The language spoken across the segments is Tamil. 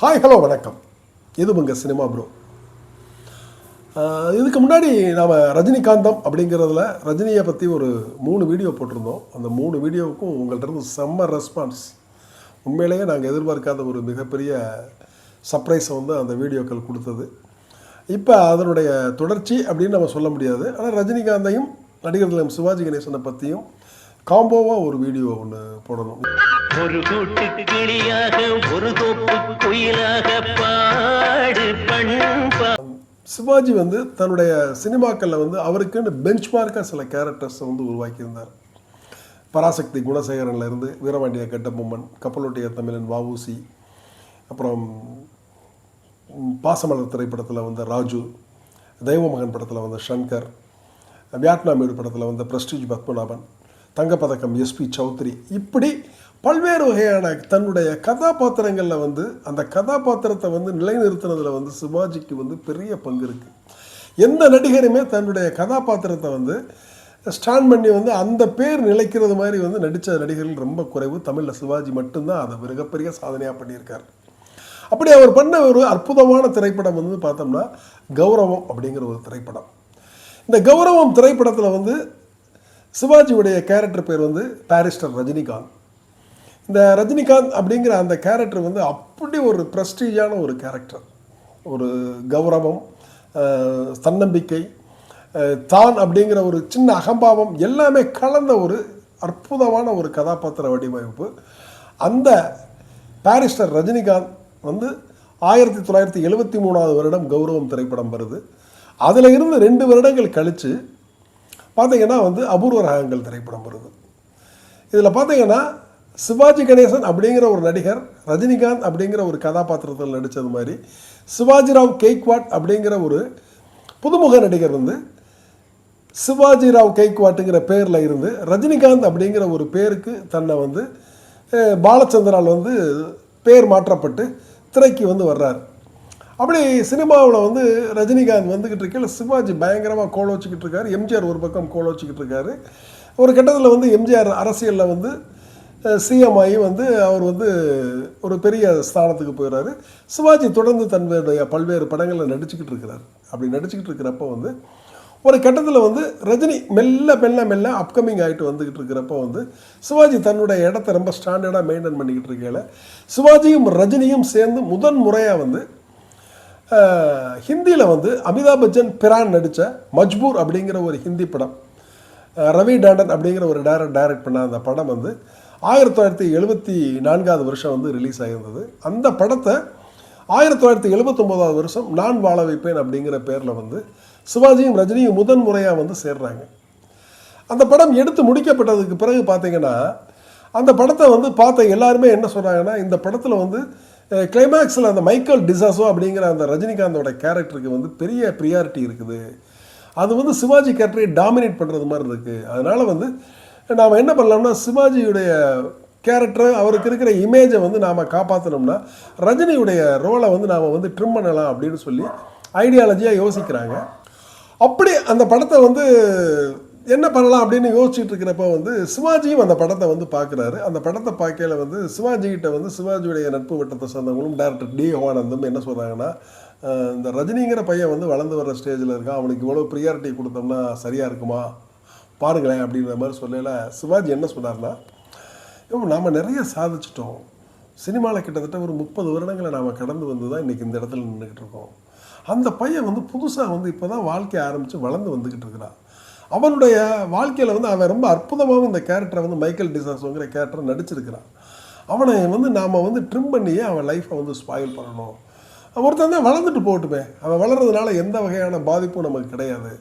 ஹாய் ஹலோ வணக்கம். இது உங்கள் சினிமா ப்ரோ இதுக்கு முன்னாடி நாம் ரஜினிகாந்தம் அப்படிங்கிறதுல ரஜினியை பற்றி ஒரு மூணு வீடியோ போட்டிருந்தோம். அந்த மூணு வீடியோவுக்கும் உங்கள்கிட்ட இருந்து செம்ம ரெஸ்பான்ஸ் உண்மையிலேயே நாங்கள் எதிர்பார்க்காத ஒரு மிகப்பெரிய சர்ப்ரைஸை வந்து அந்த வீடியோக்கள் கொடுத்தது. இப்போ அதனுடைய தொடர்ச்சி அப்படின்னு நம்ம சொல்ல முடியாது. ஆனால் ரஜினிகாந்தையும் நடிகர் திலகம் சிவாஜி கணேசனை பற்றியும் காம்போவாக ஒரு வீடியோ ஒன்று போடணும். ஒரு கூட்டு கிளியாக ஒரு தோப்பு குயிலாக பாடு சிவாஜி வந்து தன்னுடைய சினிமாக்களில் வந்து அவருக்குன்னு பெஞ்ச் மார்க்காக சில கேரக்டர்ஸை வந்து உருவாக்கியிருந்தார். பராசக்தி குணசேகரன்ல இருந்து வீரபாண்டிய கட்டபொம்மன் கப்பலோட்டிய தமிழன் வஉசி அப்புறம் பாசமலர் திரைப்படத்தில் வந்த ராஜு தெய்வமகன் படத்தில் வந்த ஷங்கர் வியட்நாமீடு படத்தில் வந்த பிரஸ்டீஜ் பத்மநாபன் தங்கப்பதக்கம் எஸ்பி சௌத்ரி. இப்படி பல்வேறு வகையான தன்னுடைய கதாபாத்திரங்களில் வந்து அந்த கதாபாத்திரத்தை வந்து நிலைநிறுத்தினதில் வந்து சிவாஜிக்கு வந்து பெரிய பங்கு இருக்குது எந்த நடிகருமே தன்னுடைய கதாபாத்திரத்தை வந்து ஸ்டாண்ட் பண்ணி வந்து அந்த பேர் நிலைக்கிறது மாதிரி வந்து நடித்த நடிகர்கள் ரொம்ப குறைவு. தமிழில் சிவாஜி மட்டும்தான் அதை மிகப்பெரிய சாதனையாக பண்ணியிருக்கார். அப்படி அவர் பண்ண ஒரு அற்புதமான திரைப்படம் வந்து பார்த்தோம்னா கௌரவம் அப்படிங்கிற ஒரு திரைப்படம். இந்த கௌரவம் திரைப்படத்தில் வந்து சிவாஜியுடைய கேரக்டர் பேர் வந்து பாரிஸ்டர் ரஜினிகாந்த். இந்த ரஜினிகாந்த் அப்படிங்கிற அந்த கேரக்டர் வந்து அப்படி ஒரு ப்ரெஸ்டீஜான ஒரு கேரக்டர் ஒரு கௌரவம் தன்னம்பிக்கை தான் அப்படிங்கிற ஒரு சின்ன அகம்பாவம் எல்லாமே கலந்த ஒரு அற்புதமான ஒரு கதாபாத்திர வடிவமைப்பு. அந்த பாரிஸ்டர் ரஜினிகாந்த் வந்து ஆயிரத்தி தொள்ளாயிரத்தி எழுபத்தி மூணாவது வருடம் கௌரவம் திரைப்படம் வருது. அதில் இருந்து ரெண்டு வருடங்கள் கழித்து பார்த்தீங்கன்னா வந்து அபூர்வ ரகங்கள் திரைப்படம் வருது. இதில் பார்த்தீங்கன்னா சிவாஜி கணேசன் அப்படிங்கிற ஒரு நடிகர் ரஜினிகாந்த் அப்படிங்கிற ஒரு கதாபாத்திரத்தில் நடித்தது மாதிரி சிவாஜிராவ் கேக்வாட் அப்படிங்கிற ஒரு புதுமுக நடிகர் வந்து சிவாஜிராவ் கேக்வாட்டுங்கிற பேரில் இருந்து ரஜினிகாந்த் அப்படிங்கிற ஒரு பேருக்கு தன்னை வந்து பாலச்சந்திரால் வந்து பேர் மாற்றப்பட்டு திரைக்கு வந்து வர்றார். அப்படி சினிமாவில் வந்து ரஜினிகாந்த் வந்துக்கிட்டு இருக்கையில் சிவாஜி பயங்கரமாக கோல வச்சுக்கிட்டு இருக்காரு. எம்ஜிஆர் ஒரு பக்கம் கோல வச்சுக்கிட்டு இருக்காரு. ஒரு கட்டத்தில் வந்து எம்ஜிஆர் அரசியலில் வந்து சிஎம் ஆகி வந்து அவர் வந்து ஒரு பெரிய ஸ்தானத்துக்கு போயிடுறாரு சிவாஜி தொடர்ந்து தன்னுடைய பல்வேறு படங்களில் நடிச்சுக்கிட்டு இருக்கிறார். அப்படி நடிச்சுக்கிட்டு இருக்கிறப்ப வந்து ஒரு கட்டத்தில் வந்து ரஜினி மெல்ல மெல்ல மெல்ல அப்கமிங் ஆகிட்டு வந்துக்கிட்டு இருக்கிறப்ப வந்து சிவாஜி தன்னுடைய இடத்த ரொம்ப ஸ்டாண்டர்டாக மெயின்டைன் பண்ணிக்கிட்டு இருக்கையில் சிவாஜியும் ரஜினியும் சேர்ந்து முதன் முறையாக வந்து ஹிந்தியில் வந்து அமிதாப் பச்சன் பிரான் நடித்த மஜ்பூர் அப்படிங்கிற ஒரு ஹிந்தி படம் ரவி டாண்டன் அப்படிங்கிற ஒரு டேரக்ட் டைரக்ட் பண்ண அந்த படம் வந்து ஆயிரத்தி தொள்ளாயிரத்தி எழுபத்தி நான்காவது வருஷம் வந்து ரிலீஸ் ஆகியிருந்தது அந்த படத்தை ஆயிரத்தி தொள்ளாயிரத்தி எழுபத்தொம்போதாவது வருஷம் நான் வாழ வைப்பேன் அப்படிங்கிற பேரில் வந்து சிவாஜியும் ரஜினியும் முதன் முறையாக வந்து சேர்றாங்க. அந்த படம் எடுத்து முடிக்கப்பட்டதுக்கு பிறகு பார்த்தீங்கன்னா அந்த படத்தை வந்து பார்த்த எல்லாருமே என்ன சொல்கிறாங்கன்னா இந்த படத்தில் வந்து கிளைமேக்ஸில் அந்த மைக்கேல் டிசாசோ அப்படிங்கிற அந்த ரஜினிகாந்தோட கேரக்டருக்கு வந்து பெரிய ப்ரியாரிட்டி இருக்குது. அது வந்து சிவாஜி கேரக்டரை டாமினேட் பண்ணுறது மாதிரி இருக்குது அதனால் வந்து நாம் என்ன பண்ணலாம்னா சிவாஜியுடைய கேரக்டர் அவருக்கு இருக்கிற இமேஜை வந்து நாம் காப்பாற்றணும்னா ரஜினியுடைய ரோலை வந்து நாம் வந்து ட்ரிம் பண்ணலாம் அப்படின்னு சொல்லி ஐடியாலஜியாக யோசிக்கிறாங்க. அப்படி அந்த படத்தை வந்து என்ன பண்ணலாம் அப்படின்னு யோசிச்சுட்டு இருக்கிறப்ப வந்து சிவாஜியும் அந்த படத்தை வந்து பார்க்குறாரு. அந்த படத்தை பார்க்கையில வந்து சிவாஜிகிட்ட வந்து சிவாஜியுடைய நட்பு வட்டத்தை சேர்ந்தவங்களும் டேரக்டர் டி ஹோவானந்தும் என்ன சொல்கிறாங்கன்னா இந்த ரஜினிங்கிற பையன் வந்து வளர்ந்து வர ஸ்டேஜில் இருக்கான். அவனுக்கு இவ்வளோ ப்ரியாரிட்டி கொடுத்தோம்னா சரியாக இருக்குமா? பாருங்களேன் அப்படின்ற மாதிரி சொல்லல. சிவாஜி என்ன சொன்னார்னா இப்போ நாம் நிறைய சாதிச்சிட்டோம். சினிமாவில் கிட்டத்தட்ட ஒரு முப்பது வருடங்களை நாம் கடந்து வந்து தான் இன்றைக்கி இந்த இடத்துல நின்றுக்கிட்டு இருக்கோம். அந்த பையன் வந்து புதுசாக வந்து இப்போ தான் வாழ்க்கைய ஆரம்பித்து வளர்ந்து வந்துக்கிட்டு இருக்கிறான். அவனுடைய வாழ்க்கையில் வந்து அவன் ரொம்ப அற்புதமாக இந்த கேரக்டரை வந்து மைக்கேல் டிசாஸோங்கிற கேரக்டரை நடிச்சிருக்கிறான். அவனை வந்து நாம் வந்து ட்ரிம் பண்ணியே அவன் லைஃப்பை வந்து ஸ்பாயில் பண்ணணும். ஒருத்தன் தான் வளர்ந்துட்டு போகட்டுமே. அவன் வளர்றதுனால எந்த வகையான பாதிப்பும் நமக்கு கிடையாது.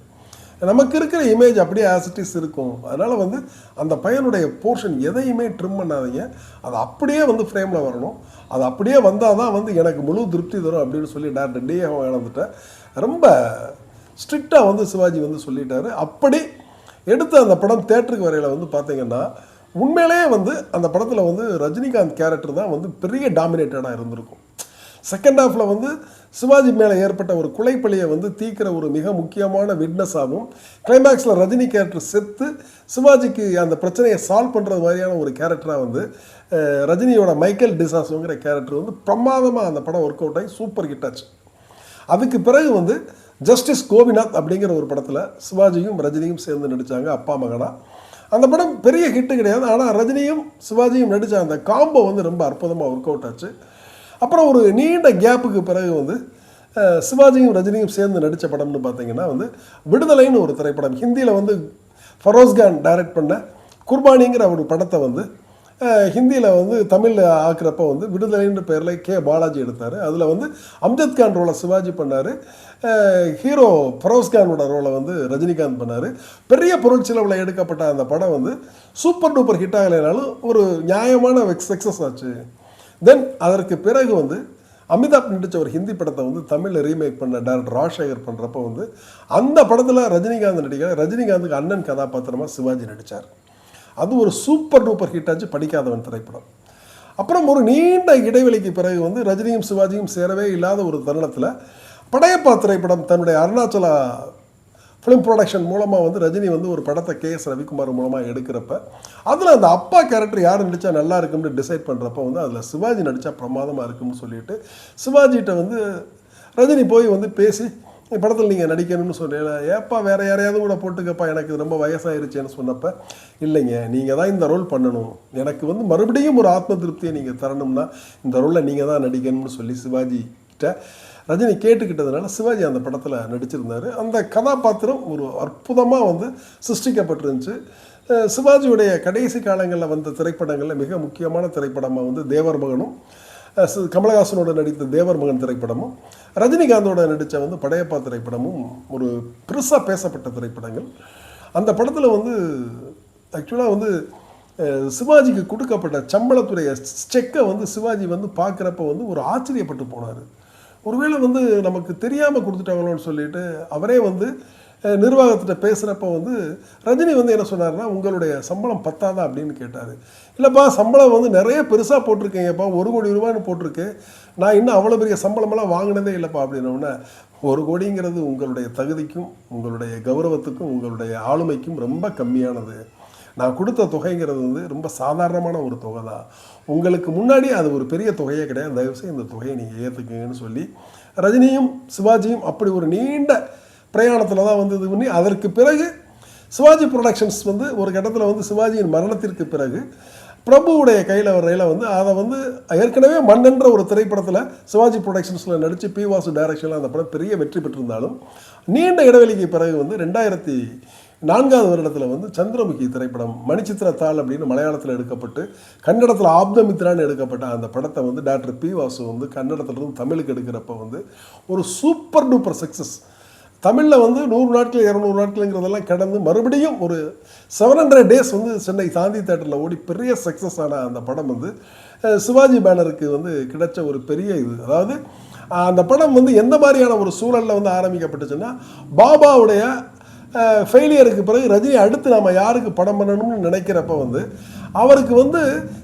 நமக்கு இருக்கிற இமேஜ் அப்படியே ஆசிட்டிஸ் இருக்கும். அதனால் வந்து அந்த பையனுடைய போர்ஷன் எதையுமே ட்ரிம் பண்ணாதீங்க. அது அப்படியே வந்து ஃப்ரேமில் வரணும். அது அப்படியே வந்தால் தான் வந்து எனக்கு முழு திருப்தி தரும் அப்படின்னு சொல்லி டேரக்டர் டி இழந்துட்டேன் ரொம்ப ஸ்ட்ரிக்டாக வந்து சிவாஜி வந்து சொல்லிட்டாரு. அப்படி எடுத்த அந்த படம் தேட்டருக்கு வரையில் வந்து பார்த்தீங்கன்னா உண்மையிலேயே வந்து அந்த படத்தில் வந்து ரஜினிகாந்த் கேரக்டர் தான் வந்து பெரிய டாமினேட்டடாக இருந்திருக்கும். செகண்ட் ஹாஃபில் வந்து சிவாஜி மேலே ஏற்பட்ட ஒரு குலைப்பழியை வந்து தீக்கிற ஒரு மிக முக்கியமான விட்னஸாகவும் கிளைமேக்ஸில் ரஜினி கேரக்டர் செத்து சிவாஜிக்கு அந்த பிரச்சனையை சால்வ் பண்ணுறது மாதிரியான ஒரு கேரக்டராக வந்து ரஜினியோட மைக்கேல் டிசாஸுங்கிற கேரக்டர் வந்து பிரமாதமாக அந்த படம் ஒர்க் அவுட் ஆகி சூப்பர் ஹிட் ஆச்சு. அதுக்கு பிறகு வந்து ஜஸ்டிஸ் கோபிநாத் அப்படிங்கிற ஒரு படத்தில் சிவாஜியும் ரஜினியும் சேர்ந்து நடித்தாங்க அப்பா மகனா. அந்த படம் பெரிய ஹிட்டு கிடையாது. ஆனால் ரஜினியும் சிவாஜியும் நடித்த அந்த காம்போ வந்து ரொம்ப அற்புதமாக ஒர்க் அவுட் ஆச்சு. அப்புறம் ஒரு நீண்ட கேப்புக்கு பிறகு வந்து சிவாஜியும் ரஜினியும் சேர்ந்து நடித்த படம்னு பார்த்தீங்கன்னா வந்து விடுதலைன்னு ஒரு திரைப்படம். ஹிந்தியில் வந்து ஃபரோஸ்கான் டைரக்ட் பண்ண குர்பானிங்கிற ஒரு படத்தை வந்து ஹிந்தியில் வந்து தமிழில் ஆக்குறப்ப வந்து விடுதலைன்ற பேரில் கே பாலாஜி எடுத்தார். அதில் வந்து அம்ஜத் கான் ரோலை சிவாஜி பண்ணார். ஹீரோ ஃபரோஸ்கானோட ரோலை வந்து ரஜினிகாந்த் பண்ணார். பெரிய பொருட்செலவில் எடுக்கப்பட்ட அந்த படம் வந்து சூப்பர் டூப்பர் ஹிட் ஆகலைனாலும் ஒரு நியாயமான சக்ஸஸ் ஆச்சு. தென் அதற்கு பிறகு வந்து அமிதாப் நடித்த ஒரு ஹிந்தி படத்தை வந்து தமிழில் ரீமேக் பண்ண டேரக்டர் ராஜசேகர் பண்ணுறப்ப வந்து அந்த படத்தில் ரஜினிகாந்த் நடிக்கிற ரஜினிகாந்துக்கு அண்ணன் கதாபாத்திரமாக சிவாஜி நடித்தார் அது ஒரு சூப்பர் டூப்பர் ஹிட் ஆச்சு படிக்காதவன் திரைப்படம். அப்புறம் ஒரு நீண்ட இடைவெளிக்கு பிறகு வந்து ரஜினியும் சிவாஜியும் சேரவே இல்லாத ஒரு தருணத்தில் படையப்பா திரைப்படம் தன்னுடைய அருணாச்சலா ஃபிலிம் ப்ரொடக்ஷன் மூலமாக வந்து ரஜினி வந்து ஒரு படத்தை கே எஸ் ரவிக்குமார் மூலமாக எடுக்கிறப்ப அதில் அந்த அப்பா கேரக்டர் யார் நடித்தா நல்லா இருக்கும்னு டிசைட் பண்ணுறப்ப வந்து அதில் சிவாஜி நடித்தா பிரமாதமாக இருக்கும்னு சொல்லிட்டு சிவாஜிகிட்ட வந்து ரஜினி போய் வந்து பேசி படத்தில் நீங்கள் நடிக்கணும்னு சொன்னேன் ஏப்பா வேறு யாரையாவது கூட போட்டுக்கப்பா எனக்கு ரொம்ப வயசாயிருச்சேன்னு சொன்னப்போ இல்லைங்க நீங்கள் தான் இந்த ரோல் பண்ணணும். எனக்கு வந்து மறுபடியும் ஒரு ஆத்ம திருப்தியை நீங்கள் தரணும்னா இந்த ரோலில் நீங்கள் தான் நடிக்கணும்னு சொல்லி சிவாஜி கிட்ட ரஜினி கேட்டுக்கிட்டதுனால சிவாஜி அந்த படத்தில் நடிச்சிருந்தார். அந்த கதாபாத்திரம் ஒரு அற்புதமாக வந்து சிருஷ்டிக்கப்பட்டிருந்துச்சு. சிவாஜியுடைய கடைசி காலங்களில் வந்த திரைப்படங்களில் மிக முக்கியமான திரைப்படமாக வந்து தேவர் மகனும் கமலஹாசனோட நடித்த தேவர் மகன் திரைப்படமும் ரஜினிகாந்தோட நடித்த வந்து படையப்பா திரைப்படமும் ஒரு பெருசாக பேசப்பட்ட திரைப்படங்கள். அந்த படத்தில் வந்து ஆக்சுவலாக வந்து சிவாஜிக்கு கொடுக்கப்பட்ட சம்பளத்துடைய செக்கை வந்து சிவாஜி வந்து பார்க்குறப்ப வந்து ஒரு ஆச்சரியப்பட்டு போனார். ஒருவேளை வந்து நமக்கு தெரியாமல் கொடுத்துட்டாங்களோன்னு சொல்லிட்டு அவரே வந்து நிர்வாகத்திட்ட பேசுகிறப்ப வந்து ரஜினி வந்து என்ன சொன்னார்னா உங்களுடைய சம்பளம் பத்தாதா? அப்படின்னு கேட்டார். இல்லைப்பா சம்பளம் வந்து நிறைய பெருசாக போட்டிருக்கீங்கப்பா. ஒரு கோடி ரூபான்னு போட்டிருக்கு. நான் இன்னும் அவ்வளோ பெரிய சம்பளமெல்லாம் வாங்கினதே இல்லைப்பா. அப்படின்னோடனே ஒரு கோடிங்கிறது உங்களுடைய தகுதிக்கும் உங்களுடைய கௌரவத்துக்கும் உங்களுடைய ஆளுமைக்கும் ரொம்ப கம்மியானது. நான் கொடுத்த தொகைங்கிறது வந்து ரொம்ப சாதாரணமான ஒரு தொகை தான். உங்களுக்கு முன்னாடி அது ஒரு பெரிய தொகையே கிடையாது. தயவுசெய்து இந்த தொகையை நீங்கள் ஏற்றுக்குங்கன்னு சொல்லி ரஜினியும் சிவாஜியும் அப்படி ஒரு நீண்ட பிரயாணத்தில் தான் வந்து இது பண்ணி அதற்கு பிறகு சிவாஜி ப்ரொடக்ஷன்ஸ் வந்து ஒரு கட்டத்தில் வந்து சிவாஜியின் மரணத்திற்கு பிறகு பிரபுவுடைய கையில் வரையில் வந்து அதை வந்து ஏற்கனவே மண்ணென்ற ஒரு திரைப்படத்தில் சிவாஜி ப்ரொடக்ஷன்ஸில் நடித்து பி வாசு டைரக்ஷனில் அந்த படம் பெரிய வெற்றி பெற்றிருந்தாலும் நீண்ட இடைவெளிக்கு பிறகு வந்து ரெண்டாயிரத்தி நான்காவது வருடத்தில் வந்து சந்திரமுகி திரைப்படம் மணிச்சித்திர தாள் அப்படின்னு மலையாளத்தில் எடுக்கப்பட்டு கன்னடத்தில் ஆப்தமித்ரான்னு எடுக்கப்பட்ட அந்த படத்தை வந்து டாக்டர் பி வாசு வந்து கன்னடத்துலேருந்து தமிழுக்கு எடுக்கிறப்ப வந்து ஒரு சூப்பர் டூப்பர் சக்ஸஸ் தமிழில் வந்து நூறு நாட்கள் இரநூறு நாட்களுங்கிறதெல்லாம் கடந்து மறுபடியும் ஒரு செவன் ஹண்ட்ரட் டேஸ் வந்து சென்னை சாந்தி தேட்டரில் ஓடி பெரிய சக்ஸஸ் ஆன அந்த படம் வந்து சிவாஜி பேனருக்கு வந்து கிடைச்ச ஒரு பெரிய இது. அதாவது அந்த படம் வந்து எந்த மாதிரியான ஒரு சூழலில் வந்து ஆரம்பிக்கப்பட்டுச்சுன்னா பாபாவுடைய ஃபெயிலியருக்கு பிறகு ரஜினி அடுத்து நாம் யாருக்கு படம் பண்ணணும்னு நினைக்கிறப்ப வந்து அவருக்கு வந்து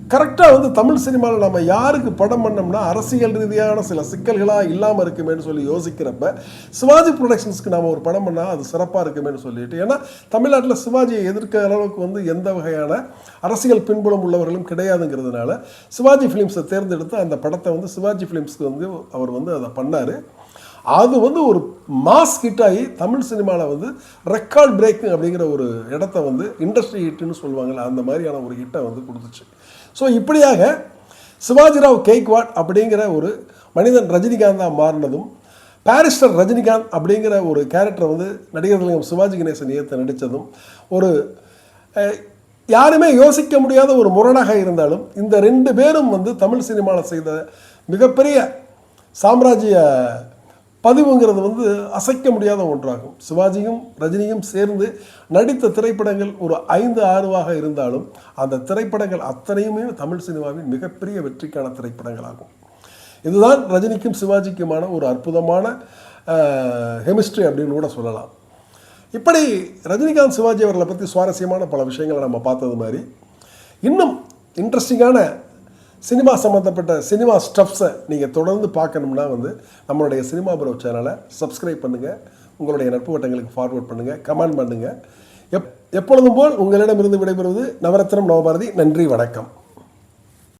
கரெக்டாக வந்து தமிழ் சினிமாவில் நம்ம யாருக்கு படம் பண்ணோம்னா அரசியல் ரீதியான சில சிக்கல்களாக இல்லாமல் இருக்குமேன்னு சொல்லி யோசிக்கிறப்ப சிவாஜி ப்ரொடக்ஷன்ஸ்க்கு நாம் ஒரு படம் பண்ணால் அது சிறப்பாக இருக்குமேன்னு சொல்லிட்டு ஏன்னா தமிழ்நாட்டில் சிவாஜியை எதிர்க்க அளவுக்கு வந்து எந்த வகையான அரசியல் பின்புலம் உள்ளவர்களும் கிடையாதுங்கிறதுனால சிவாஜி ஃபிலிம்ஸை தேர்ந்தெடுத்து அந்த படத்தை வந்து சிவாஜி ஃபிலிம்ஸ்க்கு வந்து அவர் வந்து அதை பண்ணார். அது வந்து ஒரு மாஸ் ஹிட் ஆகி தமிழ் சினிமாவில் வந்து ரெக்கார்ட் பிரேக்கிங் அப்படிங்கிற ஒரு இடத்த வந்து இண்டஸ்ட்ரி ஹிட்னு சொல்லுவாங்கல்ல அந்த மாதிரியான ஒரு ஹிட்டை வந்து கொடுத்துச்சு. ஸோ இப்படியாக சிவாஜிராவ் கேக்வாட் அப்படிங்கிற ஒரு மனிதன் ரஜினிகாந்தாக மாறினதும் பாரிஸ்டர் ரஜினிகாந்த் அப்படிங்கிற ஒரு கேரக்டரை வந்து நடிகர் திலகம் சிவாஜி கணேசன் ஏற்று நடித்ததும் ஒரு யாருமே யோசிக்க முடியாத ஒரு முரணாக இருந்தாலும் இந்த ரெண்டு பேரும் வந்து தமிழ் சினிமாவில் செய்த மிகப்பெரிய சாம்ராஜ்ய பதிவுங்கிறது வந்து அசைக்க முடியாத ஒன்றாகும். சிவாஜியும் ரஜினியும் சேர்ந்து நடித்த திரைப்படங்கள் ஒரு ஐந்து ஆறுவாக இருந்தாலும் அந்த திரைப்படங்கள் அத்தனையுமே தமிழ் சினிமாவின் மிகப்பெரிய வெற்றிக்கான திரைப்படங்களாகும். இதுதான் ரஜினிக்கும் சிவாஜிக்குமான ஒரு அற்புதமான கெமிஸ்ட்ரி அப்படின்னு கூட சொல்லலாம். இப்படி ரஜினிகாந்த் சிவாஜி அவர்களை பற்றி சுவாரஸ்யமான பல விஷயங்களை நம்ம பார்த்தது மாதிரி இன்னும் இன்ட்ரெஸ்டிங்கான சினிமா சம்மந்தப்பட்ட சினிமா ஸ்டப்ஸை நீங்கள் தொடர்ந்து பார்க்கணும்னா வந்து நம்மளுடைய சினிமா ப்ரோ சேனலை சப்ஸ்கிரைப் பண்ணுங்கள் உங்களுடைய நட்பு வட்டங்களுக்கு ஃபார்வர்ட் பண்ணுங்கள் கமெண்ட் பண்ணுங்கள் எப் எப்பொழுதும் போல் உங்களிடமிருந்து விடைபெறுவது நவரத்னம் நவபாரதி. நன்றி வணக்கம்.